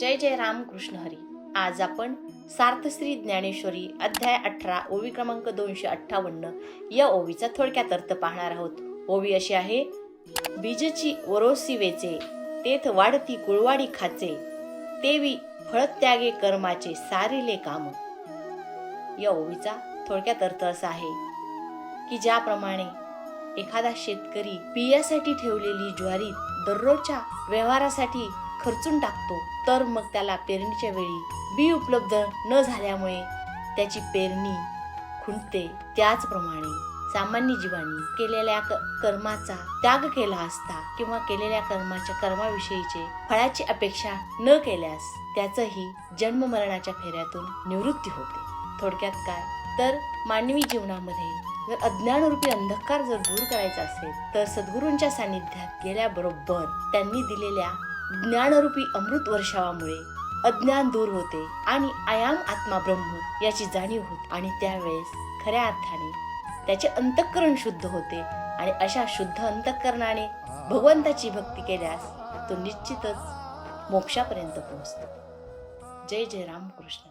जय जय राम कृष्ण हरी. आज आपण सार्थश्री ज्ञानेश्वरी अध्याय अठरा ओवी क्रमांक दोनशे अठ्ठावन्न या ओवीचा थोडक्यात अर्थ पाहणार आहोत. ओवी अशी आहे बीजची वरोसी वेचे तेथ वाढती कुळवाडी खाचे तेवी फळत्यागे कर्माचे सारिले काम. या ओवीचा थोडक्यात अर्थ असा आहे की ज्याप्रमाणे एखादा शेतकरी बियासाठी ठेवलेली ज्वारी दररोजच्या व्यवहारासाठी खर्चून टाकतो. तर मग त्याला पेरणीच्या वेळी बी उपलब्ध न झाल्यामुळे त्याची पेरणी खुंटते. त्याचप्रमाणे सामान्य जीवानी केलेल्या क- कर्माचा त्याग केला असता किंवा केलेल्या कर्माच्या कर्माविषयीचे फळाची अपेक्षा न केल्यास त्याचंही जन्म मरणाच्या फेऱ्यातून निवृत्ती होते. थोडक्यात काय? तर मानवी जीवनामध्ये जर अज्ञानरूपी अंधकार जर दूर करायचा असेल तर सद्गुरूंच्या सानिध्यात गेल्याबरोबर त्यांनी दिलेल्या ज्ञानरूपी अमृत वर्षावामुळे अज्ञान दूर होते आणि आयाम आत्मा ब्रह्म याची जाणीव होते. आणि त्यावेळेस खऱ्या अर्थाने त्याचे अंतःकरण शुद्ध होते आणि अशा शुद्ध अंतःकरणाने भगवंताची भक्ती केल्यास तो निश्चितच मोक्षापर्यंत पोहोचतो. जय जय रामकृष्ण.